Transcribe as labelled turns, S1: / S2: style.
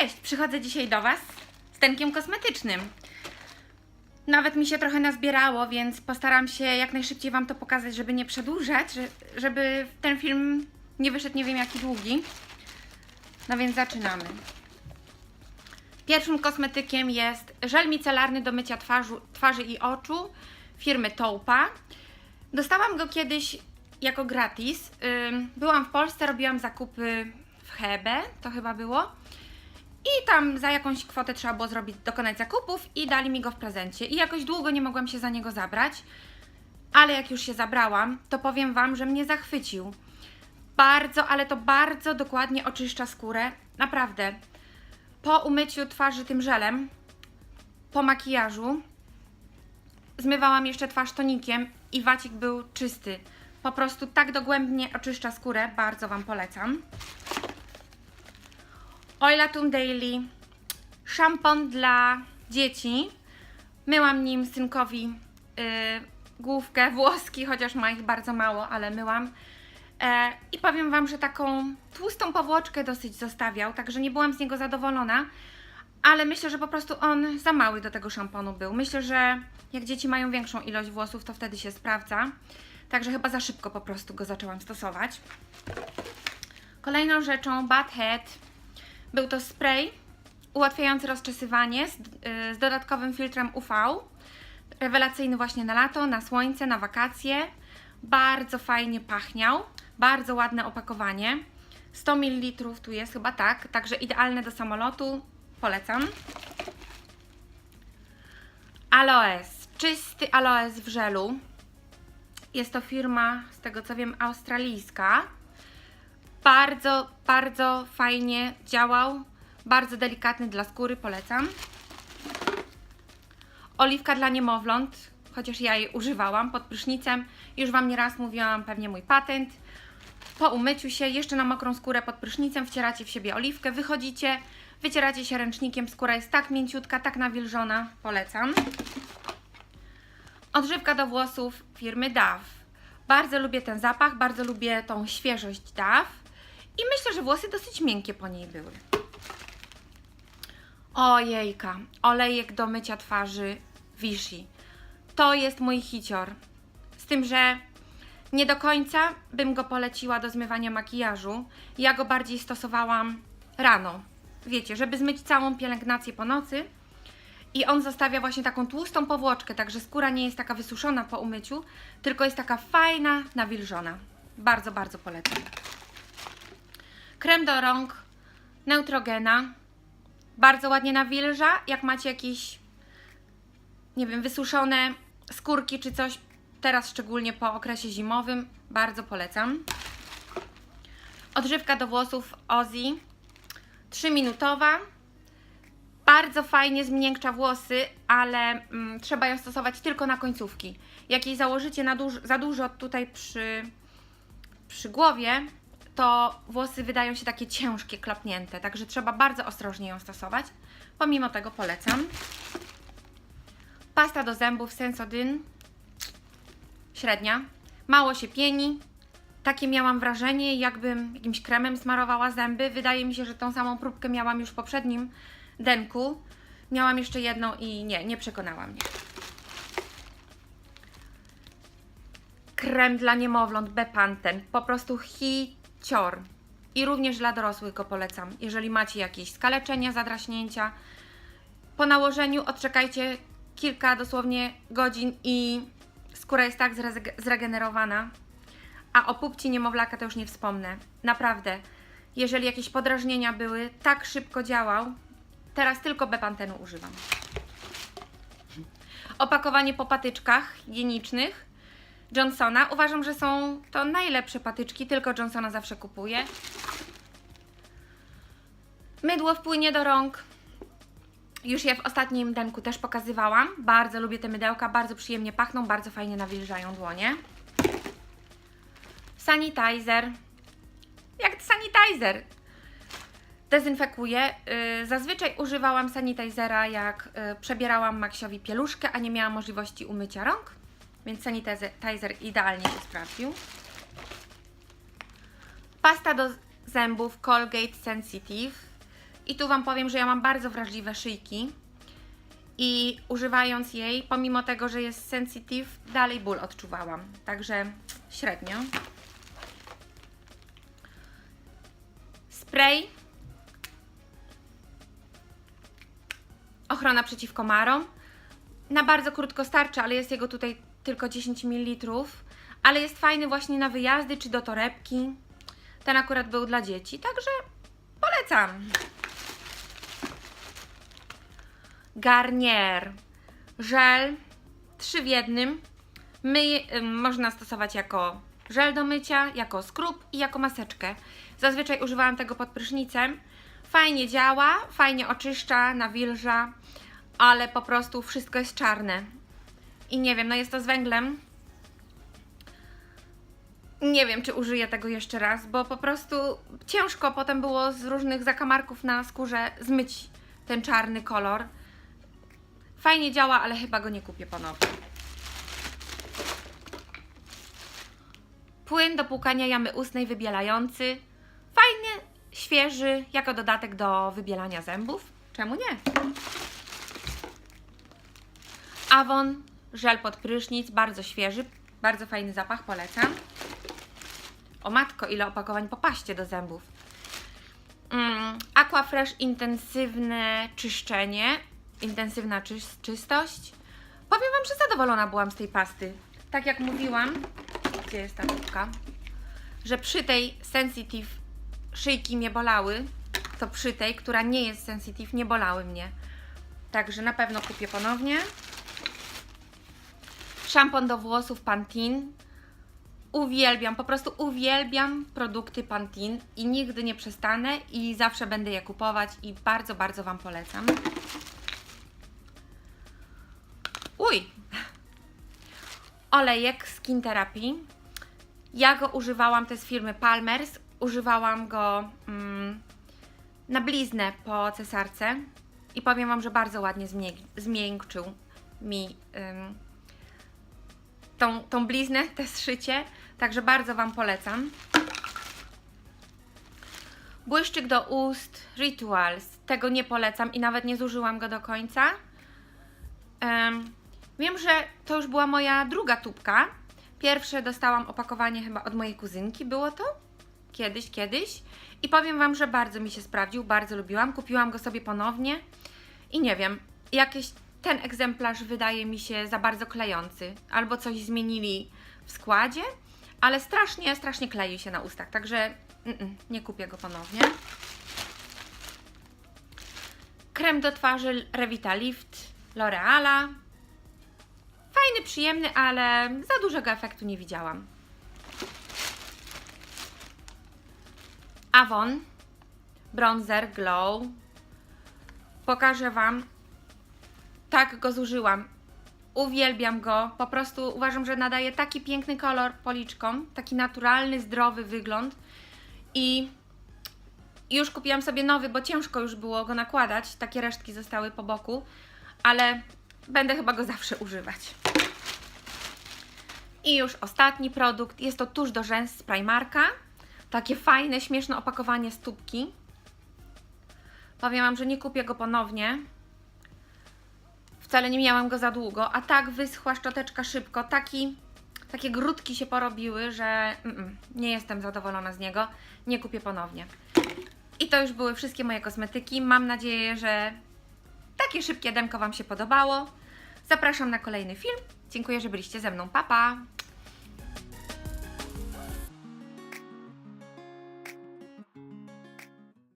S1: Cześć! Przychodzę dzisiaj do Was z tenkiem kosmetycznym. Nawet mi się trochę nazbierało, więc postaram się jak najszybciej Wam to pokazać, żeby nie przedłużać, że- żeby ten film nie wyszedł nie wiem jaki długi. No więc zaczynamy. Pierwszym kosmetykiem jest żel micelarny do mycia twarzy, twarzy i oczu firmy Toupa. Dostałam go kiedyś jako gratis. Byłam w Polsce, robiłam zakupy w Hebe, to chyba było. I tam za jakąś kwotę trzeba było zrobić, dokonać zakupów i dali mi go w prezencie. I jakoś długo nie mogłam się za niego zabrać, ale jak już się zabrałam, to powiem Wam, że mnie zachwycił. Bardzo, ale to bardzo dokładnie oczyszcza skórę. Naprawdę. Po umyciu twarzy tym żelem, po makijażu, zmywałam jeszcze twarz tonikiem i wacik był czysty. Po prostu tak dogłębnie oczyszcza skórę, bardzo Wam polecam. Oilatum Daily szampon dla dzieci. Myłam nim synkowi yy, główkę, włoski, chociaż ma ich bardzo mało, ale myłam. E, I powiem Wam, że taką tłustą powłoczkę dosyć zostawiał, także nie byłam z niego zadowolona, ale myślę, że po prostu on za mały do tego szamponu był. Myślę, że jak dzieci mają większą ilość włosów, to wtedy się sprawdza. Także chyba za szybko po prostu go zaczęłam stosować. Kolejną rzeczą Bad Head był to spray ułatwiający rozczesywanie z, y, z dodatkowym filtrem UV. Rewelacyjny właśnie na lato, na słońce, na wakacje. Bardzo fajnie pachniał, bardzo ładne opakowanie. 100 ml tu jest chyba tak, także idealne do samolotu. Polecam. Aloes, czysty aloes w żelu. Jest to firma, z tego co wiem, australijska. Bardzo, bardzo fajnie działał. Bardzo delikatny dla skóry, polecam. Oliwka dla niemowląt, chociaż ja jej używałam pod prysznicem. Już Wam nieraz mówiłam, pewnie mój patent. Po umyciu się, jeszcze na mokrą skórę pod prysznicem, wcieracie w siebie oliwkę, wychodzicie, wycieracie się ręcznikiem, skóra jest tak mięciutka, tak nawilżona, polecam. Odżywka do włosów firmy Dove. Bardzo lubię ten zapach, bardzo lubię tą świeżość Dove i myślę, że włosy dosyć miękkie po niej były. Ojejka, olejek do mycia twarzy Vichy. To jest mój hicior. Z tym, że nie do końca bym go poleciła do zmywania makijażu. Ja go bardziej stosowałam rano. Wiecie, żeby zmyć całą pielęgnację po nocy. I on zostawia właśnie taką tłustą powłoczkę, także skóra nie jest taka wysuszona po umyciu, tylko jest taka fajna, nawilżona. Bardzo, bardzo polecam. Krem do rąk Neutrogena. Bardzo ładnie nawilża. Jak macie jakieś, nie wiem, wysuszone skórki czy coś, teraz szczególnie po okresie zimowym, bardzo polecam. Odżywka do włosów Ozzy. 3-minutowa. Bardzo fajnie zmiękcza włosy, ale mm, trzeba ją stosować tylko na końcówki. Jak jej założycie duż, za dużo tutaj przy, przy głowie, to włosy wydają się takie ciężkie, klapnięte, także trzeba bardzo ostrożnie ją stosować. Pomimo tego polecam. Pasta do zębów Sensodyne. Średnia. Mało się pieni. Takie miałam wrażenie, jakbym jakimś kremem smarowała zęby. Wydaje mi się, że tą samą próbkę miałam już w poprzednim denku. Miałam jeszcze jedną i nie, nie przekonała mnie. Krem dla niemowląt Bepanten. Po prostu hicior. I również dla dorosłych go polecam. Jeżeli macie jakieś skaleczenia, zadraśnięcia, po nałożeniu odczekajcie kilka dosłownie godzin i skóra jest tak zregenerowana. A o pupci niemowlaka to już nie wspomnę. Naprawdę, jeżeli jakieś podrażnienia były, tak szybko działał. Teraz tylko Bepantenu używam. Opakowanie po patyczkach higienicznych Johnsona. Uważam, że są to najlepsze patyczki, tylko Johnsona zawsze kupuję. Mydło wpłynie do rąk. Już je w ostatnim denku też pokazywałam. Bardzo lubię te mydełka, bardzo przyjemnie pachną, bardzo fajnie nawilżają dłonie. Sanitizer. Jak sanitizer. Dezynfekuję. Yy, Zazwyczaj używałam sanitizera, jak yy, przebierałam Maxiowi pieluszkę, a nie miałam możliwości umycia rąk, więc sanitizer idealnie się sprawdził. Pasta do zębów Colgate Sensitive I tu Wam powiem, że ja mam bardzo wrażliwe szyjki i używając jej, pomimo tego, że jest sensitive, dalej ból odczuwałam. Także średnio. Spray. Ochrona przeciw komarom. Na bardzo krótko starczy, ale jest jego tutaj tylko 10 ml. Ale jest fajny właśnie na wyjazdy czy do torebki. Ten akurat był dla dzieci, także polecam. Garnier. Żel. Trzy w jednym. Ym, można stosować jako żel do mycia, jako skrób i jako maseczkę. Zazwyczaj używałam tego pod prysznicem. Fajnie działa, fajnie oczyszcza, nawilża, ale po prostu wszystko jest czarne. I nie wiem, no jest to z węglem. Nie wiem, czy użyję tego jeszcze raz, bo po prostu ciężko potem było z różnych zakamarków na skórze zmyć ten czarny kolor. Fajnie działa, ale chyba go nie kupię ponownie. Płyn do płukania jamy ustnej wybielający. Fajnie, świeży, jako dodatek do wybielania zębów. Czemu nie? Avon, żel pod prysznic, bardzo świeży, bardzo fajny zapach, polecam. O matko, ile opakowań po paście do zębów. Mm, Aquafresh intensywne czyszczenie, intensywna czystość. Powiem Wam, że zadowolona byłam z tej pasty. Tak jak mówiłam, gdzie jest ta kubka, że przy tej sensitive szyjki mnie bolały, to przy tej, która nie jest sensitive, nie bolały mnie. Także na pewno kupię ponownie. Szampon do włosów Pantene. Uwielbiam, po prostu uwielbiam produkty Pantene i nigdy nie przestanę i zawsze będę je kupować i bardzo, bardzo Wam polecam. Uj! Olejek Skin Therapy. Ja go używałam, to jest firmy Palmers. Używałam go mm, na bliznę po cesarce i powiem Wam, że bardzo ładnie zmię- zmiękczył mi ym, tą, tą bliznę, te zszycie, także bardzo Wam polecam. Błyszczyk do ust Rituals, tego nie polecam i nawet nie zużyłam go do końca. Em, wiem, że to już była moja druga tubka. Pierwsze dostałam opakowanie chyba od mojej kuzynki, było to? Kiedyś, kiedyś. I powiem Wam, że bardzo mi się sprawdził, bardzo lubiłam. Kupiłam go sobie ponownie i nie wiem, jakieś ten egzemplarz wydaje mi się za bardzo klejący. Albo coś zmienili w składzie, ale strasznie, strasznie klei się na ustach, także nie kupię go ponownie. Krem do twarzy Revitalift L'Oreala. Fajny, przyjemny, ale za dużego efektu nie widziałam. Avon Bronzer Glow. Pokażę Wam. Tak go zużyłam. Uwielbiam go. Po prostu uważam, że nadaje taki piękny kolor policzkom. Taki naturalny, zdrowy wygląd. I już kupiłam sobie nowy, bo ciężko już było go nakładać. Takie resztki zostały po boku. Ale będę chyba go zawsze używać. I już ostatni produkt. Jest to tusz do rzęs z Primarka. Takie fajne, śmieszne opakowanie z tubki. Powiem Wam, że nie kupię go ponownie. Wcale nie miałam go za długo, a tak wyschła szczoteczka szybko. Taki, takie grudki się porobiły, że mm, nie jestem zadowolona z niego. Nie kupię ponownie. I to już były wszystkie moje kosmetyki. Mam nadzieję, że takie szybkie demko Wam się podobało. Zapraszam na kolejny film. Dziękuję, że byliście ze mną. Pa, pa!